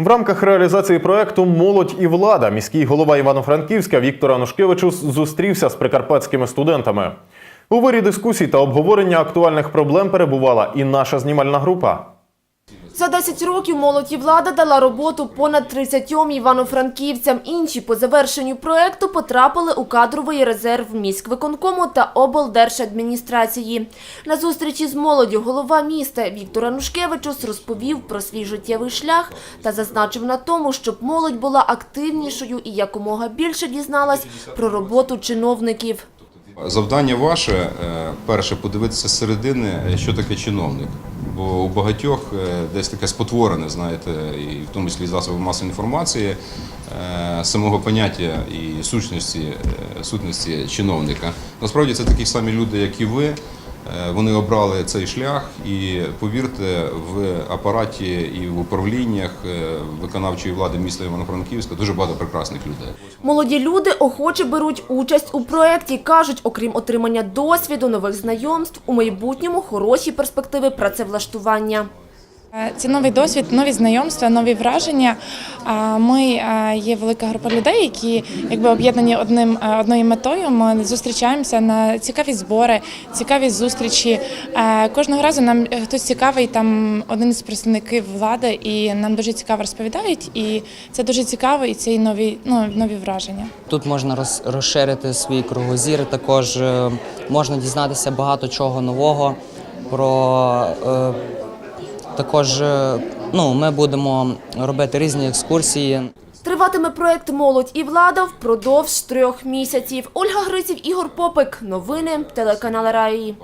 В рамках реалізації проекту Молодь і влада міський голова Івано-Франківська Віктор Анушкевичус зустрівся з прикарпатськими студентами. У вирі дискусій та обговорення актуальних проблем перебувала і наша знімальна група. За 10 років молодь і влада дала роботу понад 30 івано-франківцям. Інші по завершенню проекту потрапили у кадровий резерв міськвиконкому та облдержадміністрації. На зустрічі з молоддю голова міста Віктор Анушкевичус розповів про свій життєвий шлях та зазначив на тому, щоб молодь була активнішою і якомога більше дізналась про роботу чиновників. Завдання ваше е, перше подивитися з середини, е, що таке чиновник. Бо у багатьох е, десь таке спотворене, знаєте, і в тому числі засоби масової інформації самого поняття і сущності, сутності чиновника. Насправді це такі самі люди, як і ви. Е, Вони обрали цей шлях, і повірте, в апараті і в управліннях е, виконавчої влади міста Івано-Франківська дуже багато прекрасних людей. Молоді люди охоче беруть участь у проєкті. Кажуть, окрім отримання досвіду, нових знайомств, у майбутньому хороші перспективи працевлаштування. Е, Це новий досвід, нові знайомства, нові враження. А Ми е, є велика група людей, які якби об'єднані одним е, одною метою. Ми зустрічаємося на цікаві збори, цікаві зустрічі. Е, Кожного разу нам е, хтось цікавий, там один із представників влади, і нам дуже цікаво розповідають. І це дуже цікаво, і це і нові, ну, нові враження. Тут можна роз- розширити свій кругозір, також е, можна дізнатися багато чого нового. Про е, також е, ну, ми будемо робити різні екскурсії. Триватиме проект Молодь і влада впродовж трьох місяців. Ольга Гриців, Ігор Попик. Новини телеканал Раї.